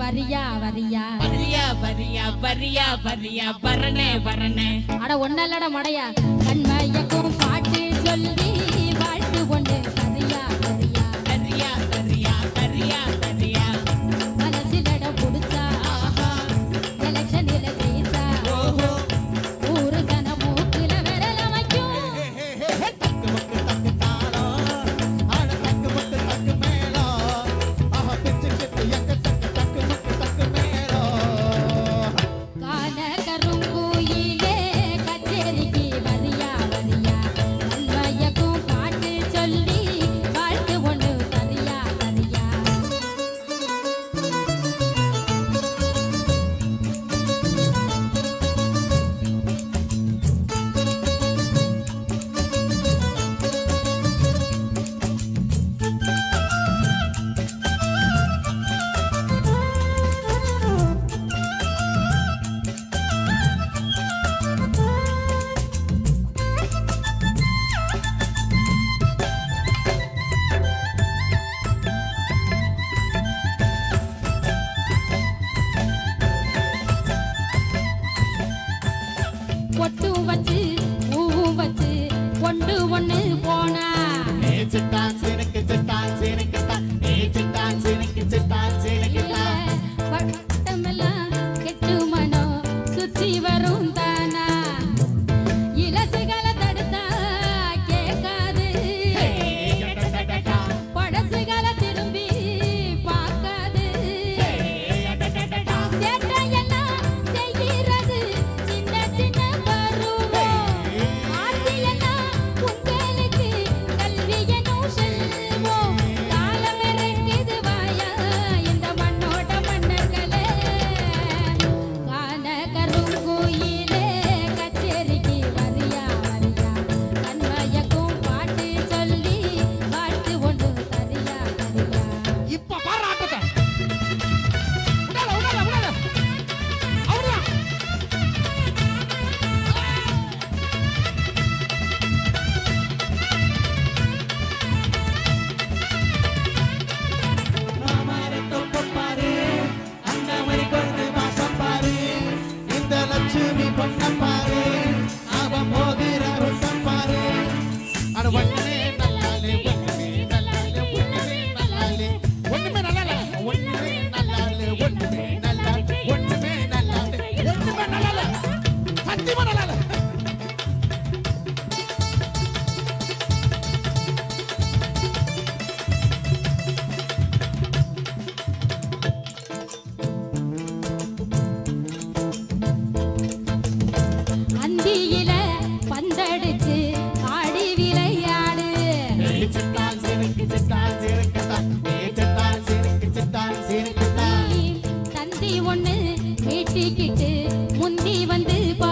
வரியா வரியா. வரியா வரியா வரியா வரியா வரணே வரணே. அட ஒன்னல்லட மடையா. கண்மயக்கும் பாட்டு சொல்லி வாழ்த்து கொண்டு ஒட்டு வச்சு ஊவும் வச்சு ஒன்று ஒன்று போன. சுட்டிக்கிட்டு முந்தி வந்து பா